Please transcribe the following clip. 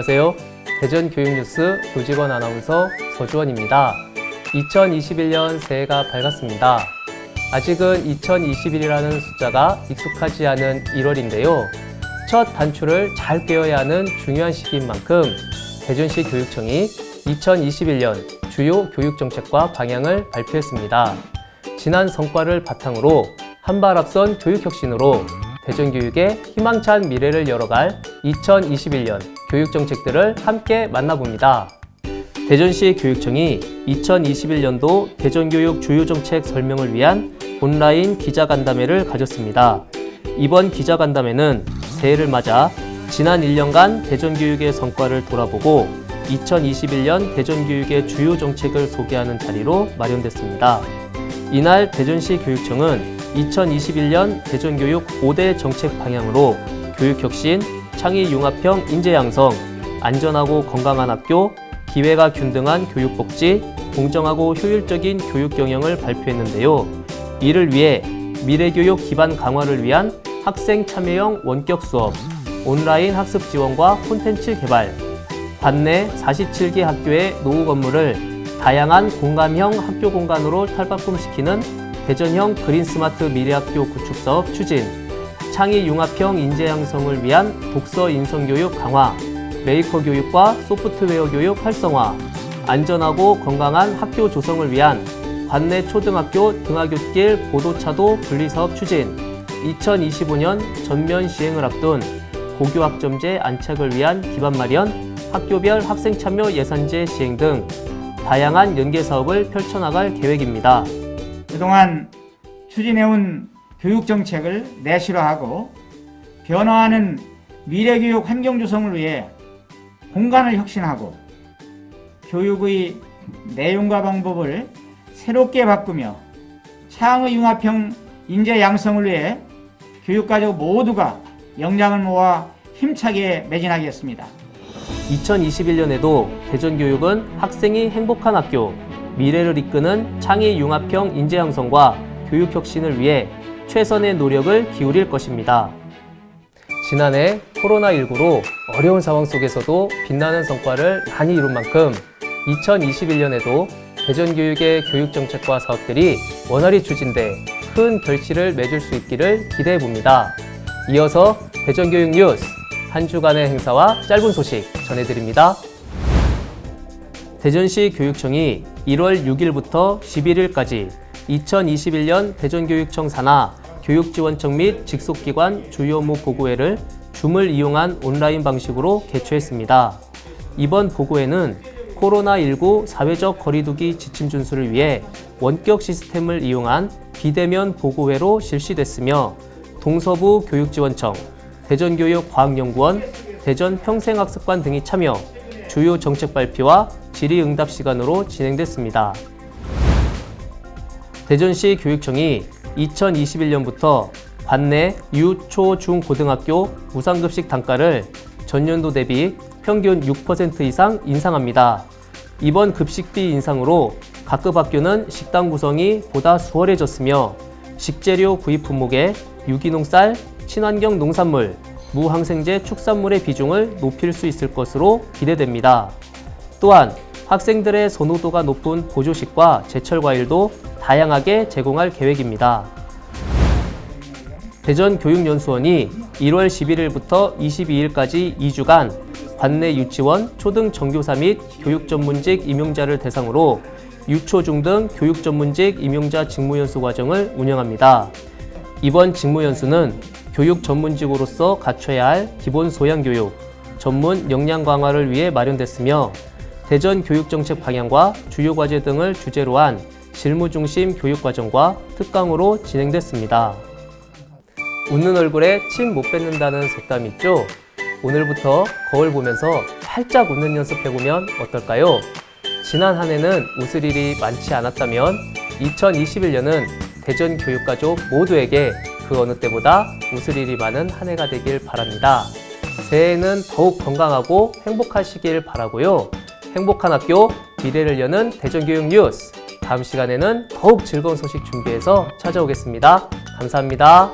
안녕하세요. 대전교육뉴스 교직원 아나운서 서주원입니다. 2021년 새해가 밝았습니다. 아직은 2021이라는 숫자가 익숙하지 않은 1월인데요. 첫 단추를 잘 꿰어야 하는 중요한 시기인 만큼 대전시 교육청이 2021년 주요 교육정책과 방향을 발표했습니다. 지난 성과를 바탕으로 한발 앞선 교육혁신으로 대전교육의 희망찬 미래를 열어갈 2021년 교육 정책들을 함께 만나봅니다. 대전시 교육청이 2021년도 대전교육 주요 정책 설명을 위한 온라인 기자간담회를 가졌습니다. 이번 기자간담회는 새해를 맞아 지난 1년간 대전교육의 성과를 돌아보고 2021년 대전교육의 주요 정책을 소개하는 자리로 마련됐습니다. 이날 대전시 교육청은 2021년 대전교육 5대 정책 방향으로 교육혁신, 창의융합형 인재양성, 안전하고 건강한 학교, 기회가 균등한 교육복지, 공정하고 효율적인 교육 경영을 발표했는데요. 이를 위해 미래교육 기반 강화를 위한 학생 참여형 원격 수업, 온라인 학습 지원과 콘텐츠 개발, 관내 47개 학교의 노후 건물을 다양한 공감형 학교 공간으로 탈바꿈시키는 대전형 그린스마트 미래학교 구축 사업 추진, 창의 융합형 인재 양성을 위한 독서 인성 교육 강화, 메이커 교육과 소프트웨어 교육 활성화, 안전하고 건강한 학교 조성을 위한 관내 초등학교 등하굣길 보도차도 분리사업 추진, 2025년 전면 시행을 앞둔 고교학점제 안착을 위한 기반 마련, 학교별 학생 참여 예산제 시행 등 다양한 연계 사업을 펼쳐나갈 계획입니다. 그동안 추진해온 교육 정책을 내실화하고 변화하는 미래교육 환경 조성을 위해 공간을 혁신하고 교육의 내용과 방법을 새롭게 바꾸며 창의 융합형 인재 양성을 위해 교육가족 모두가 역량을 모아 힘차게 매진하겠습니다. 2021년에도 대전교육은 학생이 행복한 학교, 미래를 이끄는 창의 융합형 인재 양성과 교육 혁신을 위해 최선의 노력을 기울일 것입니다. 지난해 코로나19로 어려운 상황 속에서도 빛나는 성과를 많이 이룬 만큼 2021년에도 대전교육의 교육정책과 사업들이 원활히 추진돼 큰 결실을 맺을 수 있기를 기대해 봅니다. 이어서 대전교육 뉴스 한 주간의 행사와 짧은 소식 전해드립니다. 대전시 교육청이 1월 6일부터 11일까지 2021년 대전교육청 산하 교육지원청 및 직속기관 주요 업무 보고회를 줌을 이용한 온라인 방식으로 개최했습니다. 이번 보고회는 코로나19 사회적 거리두기 지침 준수를 위해 원격 시스템을 이용한 비대면 보고회로 실시됐으며 동서부 교육지원청, 대전교육과학연구원, 대전평생학습관 등이 참여 주요 정책 발표와 질의응답 시간으로 진행됐습니다. 대전시 교육청이 2021년부터 관내 유, 초, 중, 고등학교 무상급식 단가를 전년도 대비 평균 6% 이상 인상합니다. 이번 급식비 인상으로 각급 학교는 식당 구성이 보다 수월해졌으며 식재료 구입 품목에 유기농 쌀, 친환경 농산물, 무항생제 축산물의 비중을 높일 수 있을 것으로 기대됩니다. 또한 학생들의 선호도가 높은 보조식과 제철 과일도 다양하게 제공할 계획입니다. 대전교육연수원이 1월 11일부터 22일까지 2주간 관내 유치원, 초등 정교사 및 교육 전문직 임용자를 대상으로 유초 중등 교육 전문직 임용자 직무연수 과정을 운영합니다. 이번 직무연수는 교육 전문직으로서 갖춰야 할 기본 소양 교육, 전문 역량 강화를 위해 마련됐으며 대전 교육정책 방향과 주요 과제 등을 주제로 한 실무 중심 교육 과정과 특강으로 진행됐습니다. 웃는 얼굴에 침 못 뱉는다는 속담 있죠? 오늘부터 거울 보면서 살짝 웃는 연습해보면 어떨까요? 지난 한 해는 웃을 일이 많지 않았다면 2021년은 대전 교육가족 모두에게 그 어느 때보다 웃을 일이 많은 한 해가 되길 바랍니다. 새해에는 더욱 건강하고 행복하시길 바라고요. 행복한 학교, 미래를 여는 대전교육 뉴스. 다음 시간에는 더욱 즐거운 소식 준비해서 찾아오겠습니다. 감사합니다.